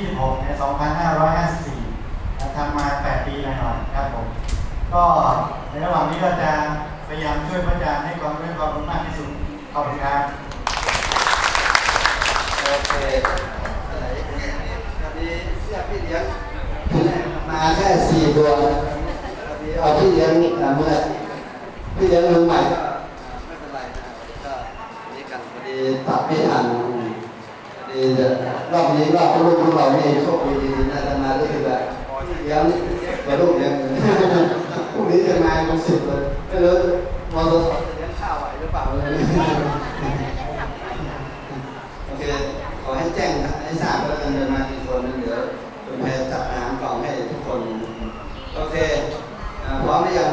ที่26ใน2554นะทำมา 8 ปีหน่อยๆครับผม ก็ในระหว่างนี้ก็จะพยายามช่วยพระอาจารย์ให้ความรู้ความรู้มากที่สุด ขอบคุณครับโอเคอะไรวันนี้เสื้อพี่เลี้ยงมาแค่สี่ตัววันนี้เอาพี่เลี้ยงอ่าเมื่อพี่เลี้ยงมือใหม่ก็ไม่เป็นไรนะก็นี่กันพอดีตัดไม่ทันพอดีจะ รอบนี้รอบลูกของเราเนี่ยโชคดีดีนะจะมาก็คือแบบพี่เลี้ยงกับลูกเลี้ยงพรุ่งนี้จะมาเป็นสิบเลยไม่รู้มอเตอร์ไซค์จะเลี้ยงข้าวไหวหรือเปล่าเลยโอเคขอให้แจ้งให้ทราบแล้วกันเดินมากี่คนเดี๋ยวคุณแพรจัดอาหารกล่องให้ทุกคน โอเคพร้อมหรือยัง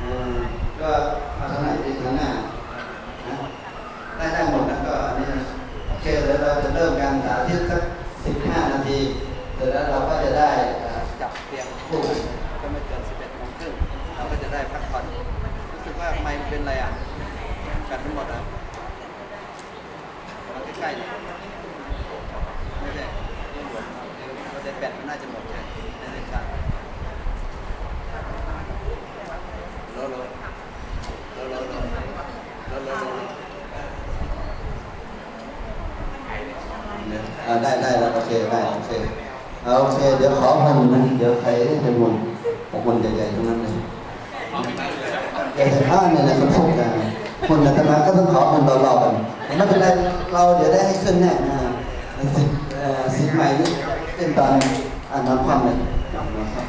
อืมก็มาทางไหนดีทางหน้านะได้ได้หมดนะก็อันนี้นะโอเคเดี๋ยวเราจะเริ่มการสาธิตสักสิบห้านาทีเสร็จแล้วเราก็จะได้อ่าจับเตียงคู่ก็ไม่เกินสิบเอ็ดโมงครึ่งเราก็จะได้พักผ่อนรู้สึกว่าไม่เป็นไรอะกัดทั้งหมดอะ มา ใกล้ๆนี่ไม่ได้เราได้แบตมันน่าจะหมดใช่ในในชาร์จโลโลโลโลโลโลโลโลโลได้ได้แล้วโอเคได้โอเคโอเค เดี๋ยวขอมันนะเดี๋ยวใครเป็นมุนของคนใหญ่ๆทั้งนั้นเลยใหญ่ๆห้าเนี่ยนะเขาพูดกัน คนอาตมาก็ต้องขอมันรอๆกันแต่ไม่เป็นไรเราเดี๋ยวได้ให้ขึ้นแน่นะสิเอ่อสิใหม่นี่เป็นตอนอ่านน้ำความเลยนะครับ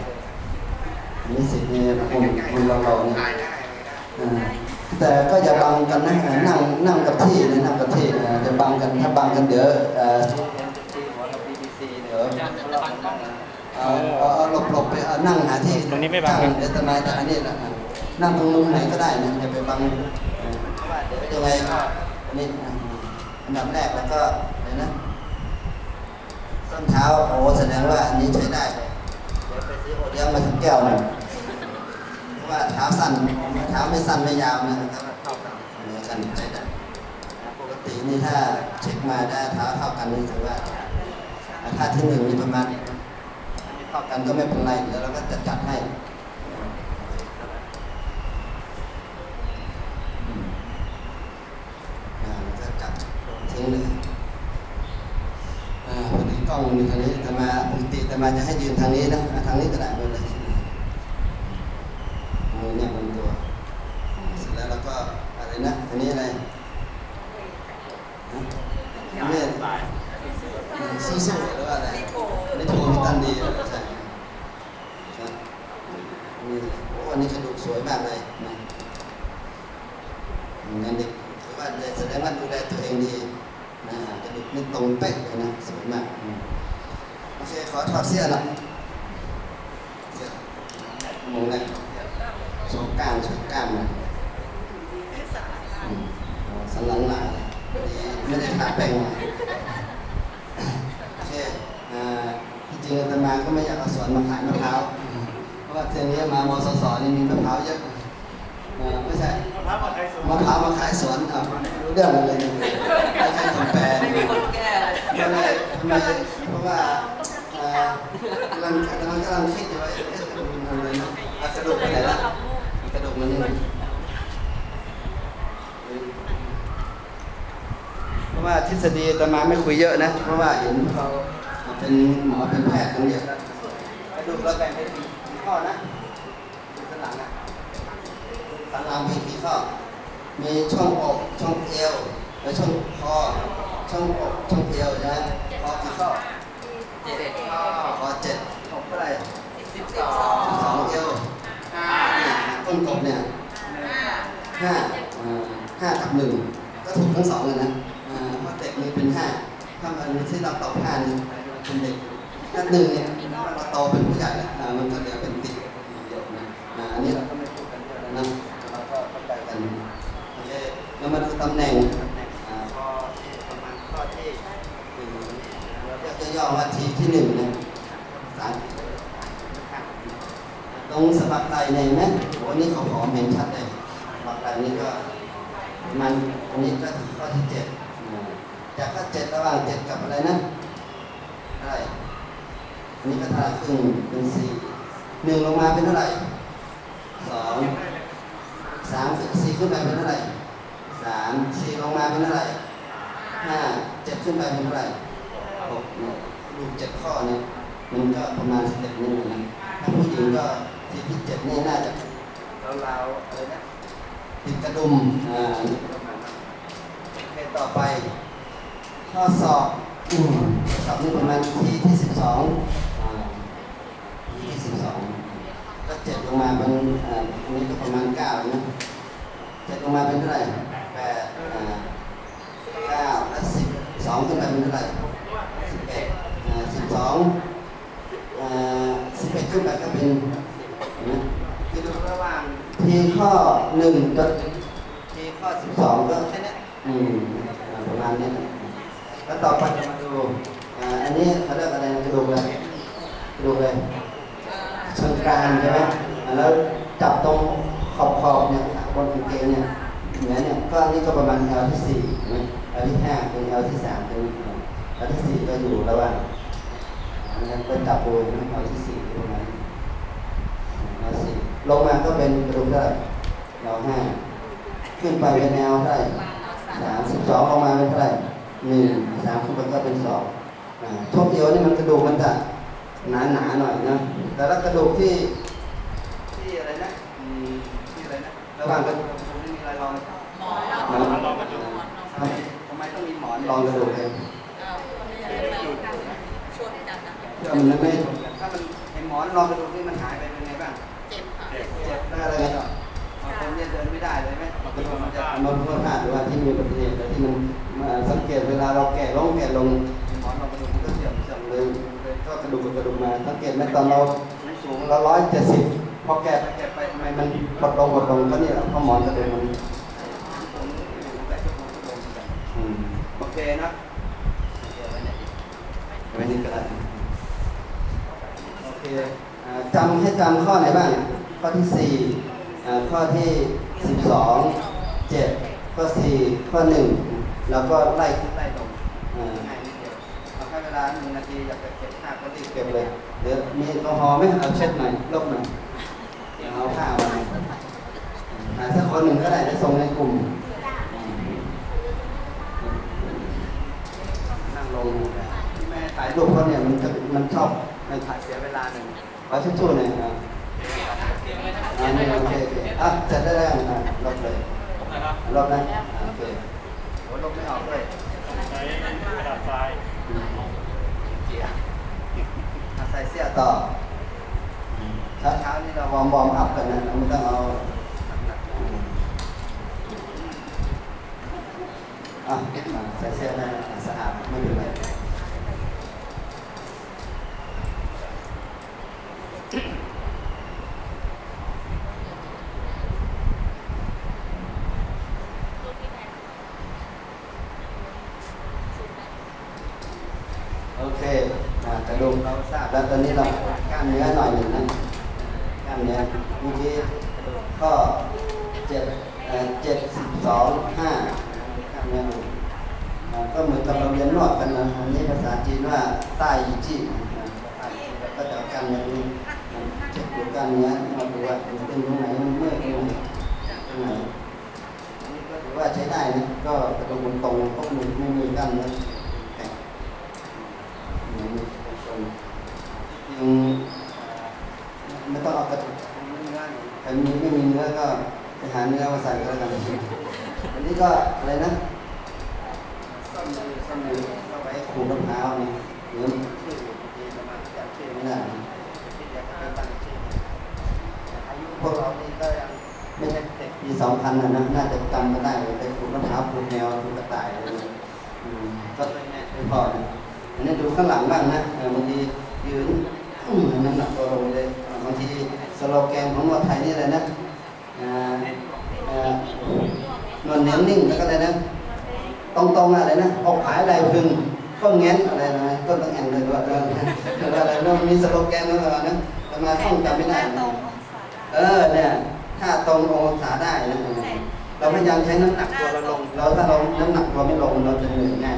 อันนี้สิเนี่ยคนคนเราเราเนี่ยแต่ก็อย่าบังกันนะนั่งนั่งกับที่นะนั่งกับที่นะจะบังกันถ้าบังกันเดี๋ยวเออเดี๋ยวเอาเอเอาหลบหลบไปนั่งหาที่ตรงนี้ไม่บังเดี๋ยวทำไมแต่อันนี้นะนั่งตรงมุมไหนก็ได้นะอย่าไปบัง เออเพราะว่าเดี๋ยวยังไงก็อันนี้อันดับแรกแล้วก็เดี๋ยนะส้นเท้าโอ้แสดงว่าอันนี้ใช้ได้เดี๋ยวไปซื้อโอเลี้ยงมาถึงแก้วหนึ่งเพราะว่าเท้าสั้นเท้าไม่สั้นไม่ยาวนะถ้าเท่ากันเหมือนกันใช้ได้ปกตินี่ถ้าเช็คมาได้เท้าเท่ากันนี่ถือว่าถ้าที่หนึ่งมีประมาณไม่เท่ากันก็ไม่เป็นไรเดี๋ยวเราก็จะจัดให้อืมอ่าก็จัดทิ้งเลยอ่าพอดีกล้องมีทางนี้แต่มาปกติ แต่มาจะให้ยืนทางนี้นะ ทางนี้ก็ได้หมดเลยมือเนี่ยมันตัว เสร็จแล้วเราก็อะไรนะอันนี้อะไรเนี่ยสู้ๆหรือว่าอะไรนี่โทรมีตันดีใช่ครับนี่โอ้อันนี้กระดูกสวยมากเลยนะงั้นเด็กถือว่าแสดงว่าดูแลตัวเองดีนะกระดูกนี่ตรงเป๊ะเลยนะสวยมาก โอเคขอถอดเสื้อหน่อยเสื้อมองได้โชว์กล้ามโชว์กล้ามนะอืมสันหลังหนาเลยไม่ได้ทาแป้งมาโอเคอ่าที่จริงอาตมาก็ไม่อยากเอาสวนมาขายมะพร้าวเพราะว่าเทอมนี้มามสสนี่มีมะพร้าวเยอะอ่าไม่ใช่มะพร้าวมาใครสวนมะพร้าวมาขายสวนอะไม่รู้เรื่องเลยไม่ใช่คนแปลไม่มีคนแก้เลยทำไมทำไมเพราะว่าอ่า กำลังกำลังกำลังคิดอยู่ว่าเอ๊ะมันอะไรนะอะกระดูกไปไหนละกระดูกมันนี่เพราะว่าทฤษฎีตมาไม่คุยเยอะนะ เพราะว่าเห็นเขาเป็นหมอเป็นแพทย์กันเยอะกระดูกเราแบ่งเป็นกี่ข้อนะสันหลังนะสันหลังมีกี่ข้อมีช่องอกช่องเอวและช่องคอช่องอกช่องเอวนะคอกี่ข้อเจ็ด คอเจ็ดอกเท่าไหร่ สิบสอง สิบสองเอวห้า ต้นกบเนี่ยห้าอ่าห้ากับหนึ่งก็ถูกทั้งสองเลยนะอ่าเพราะเด็กมีเป็นห้าถ้ามันที่เราตอบห้านี่เป็นเด็กถ้าหนึ่งเนี่ยเราโตเป็นผู้ใหญ่แล้วอ่ามันก็เหลือเป็นติดเยอะนะอ่าอันนี้เราก็ไม่พูดกันเยอะแล้วนะเราก็เข้าใจกันโอเคเรามาดูตำแหน่งอ่าข้อที่ประมาณข้อที่หนึ่งเราเรียกย่อๆว่าทีที่หนึ่งนะสาม ตรงสะบักไหล่เนี่ยเห็นไหมโอ้นี่เขาผอมเห็นชัดเลยเราอันนี้ก็มันอันนี้ก็ข้อที่เจ็ดจากข้อเจ็ดระหว่างเจ็ดกับอะไรนะอะไรอันนี้ก็เท่าไหร่ครึ่งเป็นสี่หนึ่งลงมาเป็นเท่าไหร่สองสามสี่ขึ้นไปเป็นเท่าไหร่สามสี่ลงมาเป็นเท่าไหร่ห้าเจ็ดขึ้นไปเป็นเท่าไหร่หกเนี่ยดูเจ็ดข้อเนี่ยมันก็ประมาณสเต็ปนี้เลยนะถ้าผู้หญิงก็ ที่ที่เจ็ดนี่น่าจะราวๆอะไรนะติดกระดุมอ่าประมาณนั้นโอเคต่อไป ข้อสอบอืมข้อสอบนี่ประมาณที่ที่สิบสองอ่าที่ที่สิบสองก็เจ็ดลงมาเป็นอ่าอันนี้ก็ประมาณเก้านะเจ็ดลงมาเป็นเท่าไหร่แปดอ่าเก้าและสิบสองขึ้นไปเป็นเท่าไหร่สิบเอ็ดอ่าสิบสองอ่าสิบเอ็ดขึ้นไปก็เป็นเห็นไหมคือระหว่าง ทีข้อหนึ่งจนถึงทีข้อสิบสองก็แค่เนี้ยอืมอ่าประมาณนี้นะแล้วต่อไปจะมาดูอ่าอันนี้เขาเรียกอะไรนะกระดูกอะไรกระดูกอะไรเชิงกรานใช่ไหมอ่าแล้วจับตรงขอบขอบๆเนี่ยบนกางเกงเนี่ยเหนือเนี่ยก็อันนี้ก็ประมาณ L ที่สี่เห็นไหม L ที่ห้าเป็น L ที่สามเป็น L ที่สี่ก็อยู่ระหว่างอันนั้นก็จับโบยนะ L ที่สี่ประมาณนี้ แนวสี่ ลงมาก็เป็นกระดุมเท่าไหร่แนวห้าขึ้นไปเป็นแนวเท่าไหร่สามสิบสองลงมาเป็นเท่าไหร่หนึ่งสามขึ้นไปก็เป็นสองอ่าทบเอวนี่มันกระดูกมันจะหนาหนาๆหน่อยนะแต่ละกระดูกที่ที่อะไรนะอืมที่อะไรนะระหว่างกระดูกกับกระดูกนี่มีอะไรรองหมอนหมอนรองกระดูกทำไมทำไมต้องมีหมอนรองกระดูกเลยชวนจัดนะเพื่อมันไม่ชนกันถ้ามันไอหมอนรองกระดูกนี่มันหายไป อะไรกันต่อบางคนเนี่ยเดินไม่ได้เลยไหมบางคนมันจะมันพังาดหรือว่าที่มีอุบัติเหตุแต่ที่มันมาสังเกตเวลาเราแก่ลงแก่ลงหมอนรองกระดูกมันก็เสื่อมเสื่อมเลยเลยก็กระดูกกับกระดูกมาสังเกตไหมตอนเราสูงเราร้อยเจ็ดสิบพอแก่ไปแก่ไปทำไมมันกดลงกดลงก็นี่แหละเพราะหมอนกระดูกมันอืมโอเคนะไว้นี่ก็ได้โอเคอ่าจำให้จำข้อไหนบ้าง ข้อที่สี่อ่าข้อที่สิบสองเจ็ดข้อสี่ข้อหนึ่งแล้วก็ไล่ไล่ลงอ่าง่ายนิดเดียวเอาแค่เวลาหนึ่งนาทีอยากจะเก็บภาพก็รีบเก็บเลยเดี๋ยวมีแอลกอฮอล์ไหมเอาเช็ดหน่อยลบหน่อยเดี๋ยวเอาผ้ามาหาสักคนหนึ่งก็ได้จะส่งในกลุ่มนั่งลงแม่ถ่ายรูปเขาเนี่ยมันจะมันชอบมันถ่ายเสียเวลาหนึ่งขอชิดชู่หน่อยอะ อ่านี่โอเคโอเคอะเสร็จได้แล้วอะลบเลยลบนะอะโอเคโอ้ลบไม่ออกด้วยใช้กระดาษทรายเกียร์ใส่เสื้อต่อเช้าเช้านี่เราวอร์มวอร์มอัพกันนะเราไม่ต้องเอาอะใส่เสื้อได้อะสะอาดไม่เป็นไร โอเคอ่ากระ ดูเราทราบแล้วตอนนี้เรากล้ามเนื้อหน่อยหนึ่งนะกล้ามเนื้อเมื่อกี้ข้อเจ็ดเจ็ดสิบสองห้ากล้ามเนื้อหนึ่งก็เหมือนกับเราเรียนนวดกันนะอันนี้ภาษาจีนว่าใต้ยีจี้อ่าใต้ยีจี้แล้วก็จะกล้ามเนื้อนี้เช็คดูกล้ามเนื้อมาดูว่ามันเป็นตรงไหนมันเมื่อยตรงไหนตรงไหนอันนี้ก็ถือว่าใช้ได้นะก็กระดูกมันตรงเพราะมันไม่มีกล้ามเนื้อแข็ง อืมอืมไม่ต้องเอากระดูกใคร มีไม่มีเนื้อก็ไปหาเนื้อมาใส่ก็แล้วกันอันนี้ก็อะไรนะส้มมือส้มมือก็ไว้ขูดมะพร้าวนี่หรือชื่อบางทีเรามาจำชื่อไม่ได้ที่อยากจะไปตั้งชื่ออายุพวกเรานี่ก็ยังไม่ใช่เด็กปีสองพันนะนะน่าจะจำกันได้เลยไปขูดมะพร้าวขูดแมวขูดกระต่ายอะไรเนี่ยก็เลยแม่ไม่พอนะอันนี้ดูข้างหลังบ้างนะบางทียืนน้ำหนักตัวลงเลยบางที โลแกนของมอไทยนี่เลยนะอ่าอ่านวลเหนียวนิ่งแล้วก็อะไรนะตรงตรงๆอะไรนะออกขายอะไรพึงก็แง้นอะไรนะก็ต้องแอนเลยว่าเอออะไรนะมีสโลแกนอะไรนะแต่มาท่องจำไม่ได้นะเออเนี่ยถ้าตรงองศาได้นะเราพยายามใช้น้ำหนักตัวเราลงแล้วถ้าเราน้ำหนักตัวไม่ลงเราจะเหนื่อยง่าย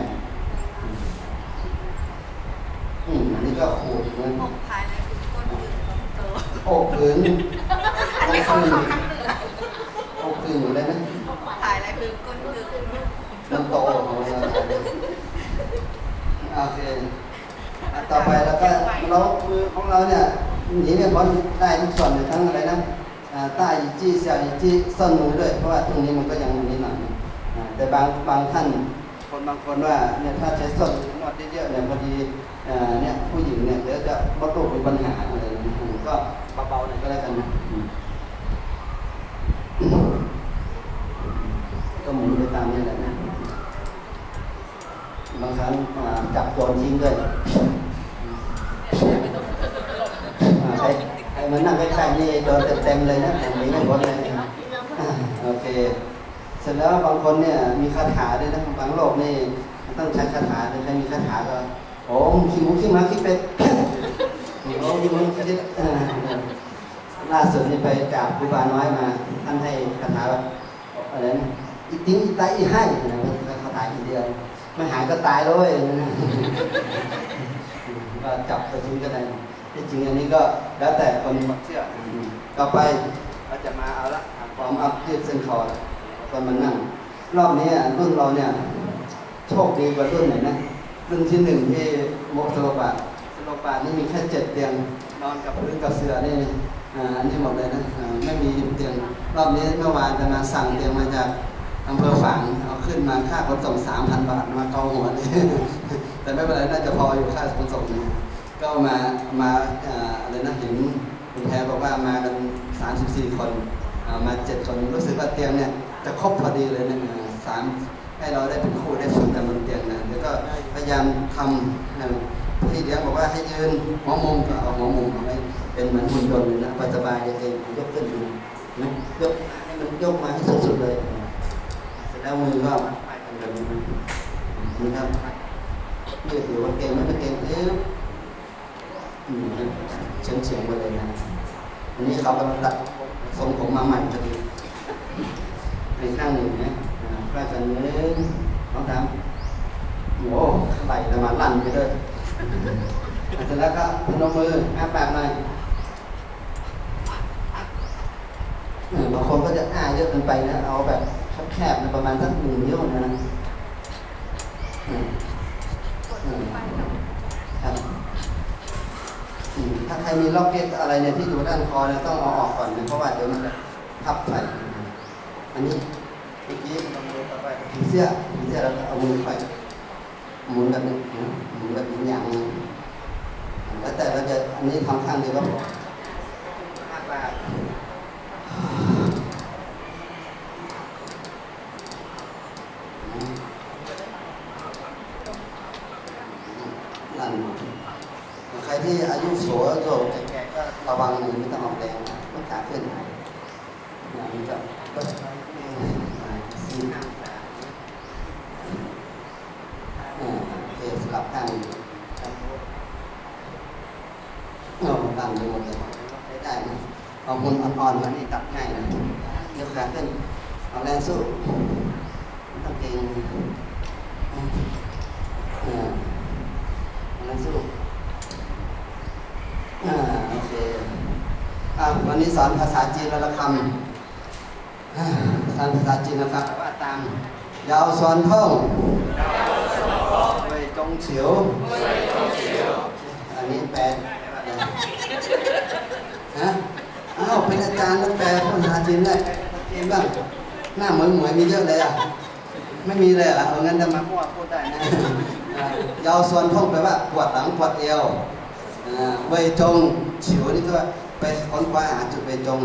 อืมอันนี้ก็ขูดนะ หกภายในคือก้นยืนโต อกผืนอันนี้เขาเขาข้างเหนืออกผืนอยู่เลยนะภายในคือก้นยืนมันโตของเราโอเคอะต่อไปแล้วก็เรามือของเราเนี่ยหนีไม่พ้นได้ทุกส่วนเลยทั้งอะไรนะอ่าใต้อีจี้เสียวอีจี้ส้นมือด้วย เพราะว่าตรงนี้มันก็ยังนิดหน่อยอ่าแต่บางบางท่านคนบางคนว่าเนี่ยถ้าใช้ส้นนวดเยอะๆเนี่ยพอดีอ่าเนี่ยผู้หญิงเนี่ยเดี๋ยวจะมดลูกมีปัญหาอะไรอย่างเงี้ย ก็เบาๆหน่อยก็แล้วกันนะอืมก็หมุนไปตามนี้แหละนะ บางครั้งอ่าจับโยนทิ้งด้วยอ่าใครใครมานั่งใกล้ๆนี่โดนเต็มๆเลยนะผมไม่พ้นเลยอ่าโอเค เสร็จแล้วบางคนเนี่ยมีคาถาด้วยนะบางโลกนี่ต้องใช้คาถาเลยใครมีคาถาก็โอ้ขี้หมูขี้หมาขี้เป็ด โอ้ขี้หมูขี้เป็ดอ่าล่าสุดนี่ไปกราบครูบาน้อยมาท่านให้คาถาอะไรนะอีติ้งอีไตอีให้นะเป็นคาถาอีเดียวไม่หายก็ตายเลยนะก็จับไปทิ้งก็ได้ที่จริงอันนี้ก็แล้วแต่คนเชื่อต่อไปเราจะมาเอาละฟอร์มอัพยืดเส้นคอละตอนมานั่งรอบนี้รุ่นเราเนี่ย โชคดีกว่ารุ่นไหนนะรุ่นที่หนึ่งที่โมกสโลบาสโลบาลนี่มีแค่เจ็ดเตียงนอนกับพื้นกับเสือนี่อ่าอันนี้หมดเลยนะไม่มีเตียงรอบนี้เมื่อวานจะมาสั่งเตียงมาจากอำเภอฝางเอาขึ้นมาค่าขนส่งสามพันบาทมาเกาหัวนี่แต่ไม่เป็นไรน่าจะพออยู่ค่าขนส่งนี่ก็มามาอะไรนะเห็นคุณแพรบอกว่ามากันสามสิบสี่คนมาเจ็ดคนรู้สึกว่าเตียงเนี่ยจะครบพอดีเลยนะอ่สาม ให้เราได้เป็นคู่ได้ฝึกกันบนเตียงนะแล้วก็พยายามทำอ่าพี่เลี้ยงบอกว่าให้ยืนหัวมุมก็เอาหัวมุมเอาไว้เป็นเหมือนหุ่นยนต์เลยนะสบายเองยกขึ้นดูนะยกให้มันยกมาให้สุดๆเลยเสร็จแล้วมือก็ไปกันแบบนี้นะครับยืดอยู่ว่าเก่งไม่เก่งเอ๊ะอืมเฉียงเฉียงไปเลยนะอันนี้เขากำลังตัดทรงผมมาใหม่พอดีในข้างหนึ่งนะ อ่าก็จะเนื้อน้องดำโอ้โหไหลละมาลั่นไปเลยเสร็จแล้วก็พนมมืออ้าปากหน่อยเออบางคนก็จะอ้าเยอะเกินไปนะ เอาแบบแคบๆนะประมาณสักหนึ่งนิ้วนะนะอืมอืมครับอืมถ้าใครมีล็อกเก็ตอะไรเนี่ยที่อยู่ด้านคอเนี่ยต้องเอาออกก่อนนะเพราะว่าเดี๋ยวมันจะทับใส่อันนี้เมื่อกี้ลองดูต่อไปผีเสื้อผีเสื้อเราก็เอามือไปหมุนแบบนี้หมุนแบบหมุนอย่างนี้แล้วแต่เราจะอันนี้ทำข้างเดียวก็พอห้าบาทนั่นใครที่อายุโสโยแก่ๆก็ระวังหนึ่งไม่ต้องออกแรงนะมันขาขึ้นนะมันจะก็สี่ห้าสามอ่าโอเคสลับข้างเราตั้งไปหมดเลยใช้ได้ เอามุนอ่อนๆมานี่ตัดง่ายนะยกขาขึ้นเอาแรงสู้ต้องเกร็งอ่านักสู้อ่าโอเคอ่าวันนี้สอนภาษาจีนและคำอ่าสอนภาษาจีนนะครับว่าตามยาวสอนท่องวยจงเฉียวอันนี้แปลฮะ อ้าวเป็นอาจารย์แล้วแปลภาษาจีนได้ภาษาจีนบ้างหน้าเหมือนหมวยมีเยอะเลยอะไม่มีเลยเหรอะเอางั้นจะมาพูดพูดได้นะอ่ายาวส่วนท่องแปลว่าปวดหลังปวดเอวอ่าเวยจงฉิวนี่ก็ไปค้นคว้าหาจุดเวยจง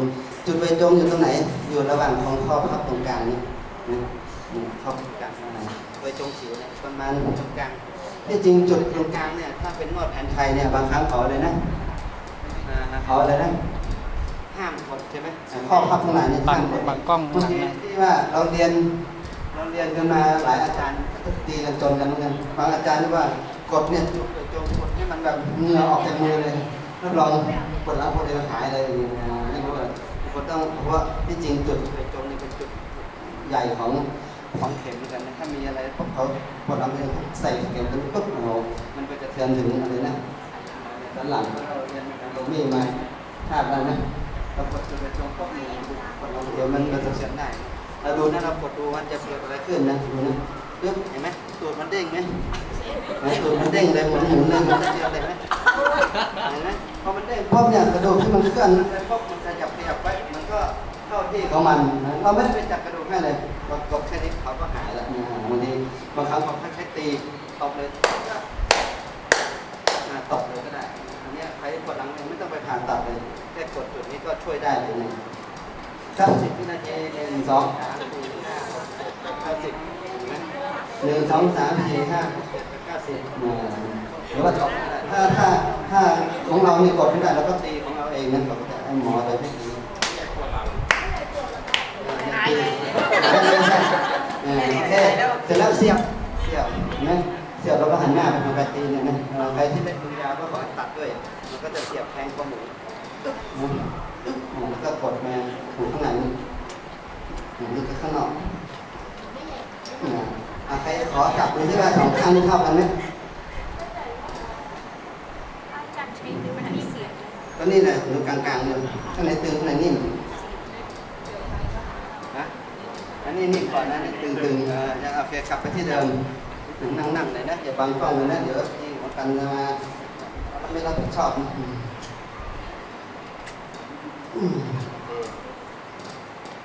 จุดเวยจงอยู่ตรงไหน อยู่ระหว่างของข้อพับตรงกลางนี่นะนี่ข้อพับกลางอ่าเวยจงฉิวเนี่ยประมาณตรงกลางที่จริงจุดตรงกลางเนี่ยถ้าเป็นนวดแผนไทยเนี่ยบางครั้งเขาเลยนะอ่าเขาอะไรนะ ห้ามกดใช่ไหมอ่าข้อพับข้างในเนี่ยบัห้างมกดบังกล้องบางทีที่ว่าเราเรียนเราเรียนกันมาหลายอาจารย์ก็ตีกันจนกันเหมือนกันบางอาจารย์ที่ว่ากดเนี่ยจุดจงกดให้มันแบบเหงื่อออกจากมือเลยรับรองปวดหลังปวดเอวหายเลยอย่างเงี้ยไม่รู้เลยคนต้องเพราะว่าที่จริงจุดจงนี่เป็นจุดใหญ่ของของเข็มเหมือนกันนะถ้ามีอะไรพวกเขาปวดหลังเองใส่เข็มกันปุ๊บโอ้โหมันก็จะเทือนถึงอะไรนะด้านหลังเราเรียนการลงมีดมาทราบแล้วนะ เรากดจุดไปตรงพวกนี้ปวดหลังเดี๋ยวมันมันจะเสียได้เราดูนะเรากดดูมันจะเกิดอะไรขึ้นนะดูนะปึ๊บเห็นไหมตูดมันเด้งไหมตูดมันเด้งเลยเหมือนหมุนเลยมันจะเจออะไรไหมเห็นไหมพอมันเด้งปุ๊บเนี่ยกระดูกที่มันเคลื่อนไปปุ๊บมันขยับขยับไปมันก็เข้าที่ของมันเราไม่ได้ไปจับกระดูกแม่เลยเรากดแค่นี้เขาก็หายแล้วนะบางทีบางครั้งเขาแค่ตีตบเลยก็ตบเลยก็ได้ อันนี้ใครปวดหลังไม่ต้องไปผ่าตัดเลย กดจุดนี้ก็ช่วยได้เลยนะเก้าสิบวินาทีหนึ่งสองสามสี่ห้าหกเจ็ดแปดเก้าสิบหนึ่งสองสามสี่ห้าหกเจ็ดแปดเก้าสิบหรือว่าตบถ้าถ้าถ้าของเราเนี่ยกดไม่ได้เราก็ตีของเราเองนะเราก็จะให้หมอไปให้ตีเสร็จแล้วเสียบเสียบนไหมเสียบเราก็หันหน้าไปทางกระตีเนี่ยนะใครที่เล่นปืนยาก็ขอตัดด้วย มันก็จะเสียบแทงข้อมือ ตึ๊บนะตึ๊บอ่าแล้วก็กดมาหูข้างในนี่หูนี่ก็ข้างนอกอ่าอะใครขอจับดูที่ว่าสองข้างนี่เท่ากันไหมก็นี่แหละอยู่กลางๆเลยข้างในตึงข้างในนิ่มนะอันนี้นิ่มก่อนนะนี่ตึงๆเออจะโอเคกลับไปที่เดิมนั่งๆเลยนะอย่าบังกล้องเลยนะเดี๋ยวที่หัวกันจะมาไม่รับผิดชอบนะ อืมอืม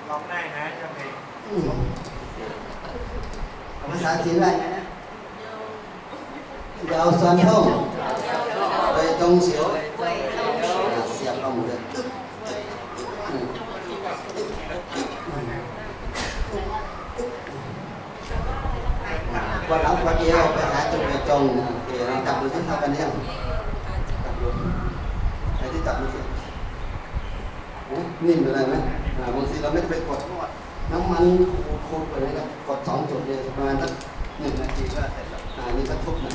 ลองได้นะจะเพลงอืมภาษาจีนว่าไงนะเดี๋ยวเอาส่วนท่งไปตรงเสียวเสียบลงเลยตึ๊บอืมวันหลังวันเดียวไปหาจุดไปจงนะโอเคเราจับดูที่เท่ากันเนี่ยจับดูใครที่จับดูสิโอ้ นิ่มไปเลยไหมบางทีเราไม่ไปกดนวดน้ำมันขูดๆไปเลยครับกดสองจุดเลยประมาณสักหนึ่งนาทีก็เสร็จแล้วอ่านี่ก็ทุบนะ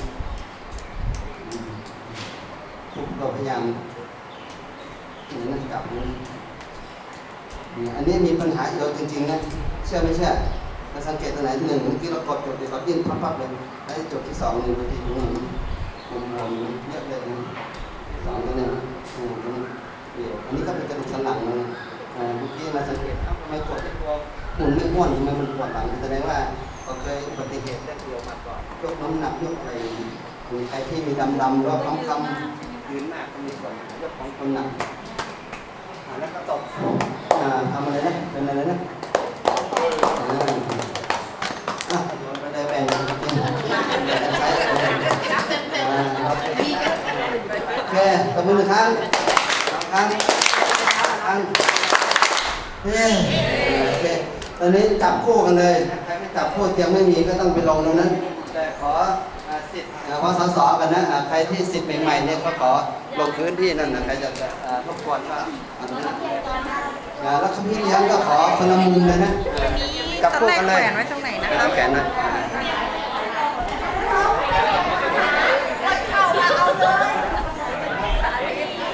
ทุบเราพยายามนี่นะจับนี่อันนี้มีปัญหาเยอะจริงๆนะเชื่อไม่เชื่อเราสังเกตตัวไหนหนึ่งเมื่อกี้เรากดจุดเดียวเราดิ้นพับๆเลยแล้จุดที่สองหนึ่งบางทีมันมันเยอะเลยนะสองตัวเนี่ย อืมตรงนี้เดี๋ยวอันนี้ก็เป็นกระดูกสันหลังนะอ่าเมื่อกี้มาสังเกตเอ้าทำไมกดที่ตัวหมุนไม่ม้วนทำไมมันปวดหลังแสดงว่าเราเคยอุบัติเหตุได้เกี่ยวมาก่อนยกน้ำหนักยกอะไรหรือใครที่มีดำๆหรือว่าคำๆยืนหน้าก็มีส่วนยกของคนหนักอ่าแล้วก็ตบอ่าทำอะไรนะเป็นอะไรนะอะเราได้แบ่งกันกินแบ่งกันใช้อ่าโอเคตบมือหนึ่งครั้งส องครั้งสามครั้งเฮ้โอเคตอนนี้จับคู่กันเลยใครไม่จับคู่เตียงไม่มีก็ต้องไปลงตรงนั้นแต่ขออ่าสิทธิ์อ่าพอสสกันนะอ่าใครที่สิทธิ์ใหม่ๆเนี่ยก็ขอลงพื้นที่นั่นนะใครจะจะอ่ารบกวนก็อันนั้นอ่าแล้วพี่เลี้ยงก็ขอคนละมุมเลยนะจับคู่กันเลยตอนแรกแขวนไว้ตรงไหนนะคะเอาแขนนะ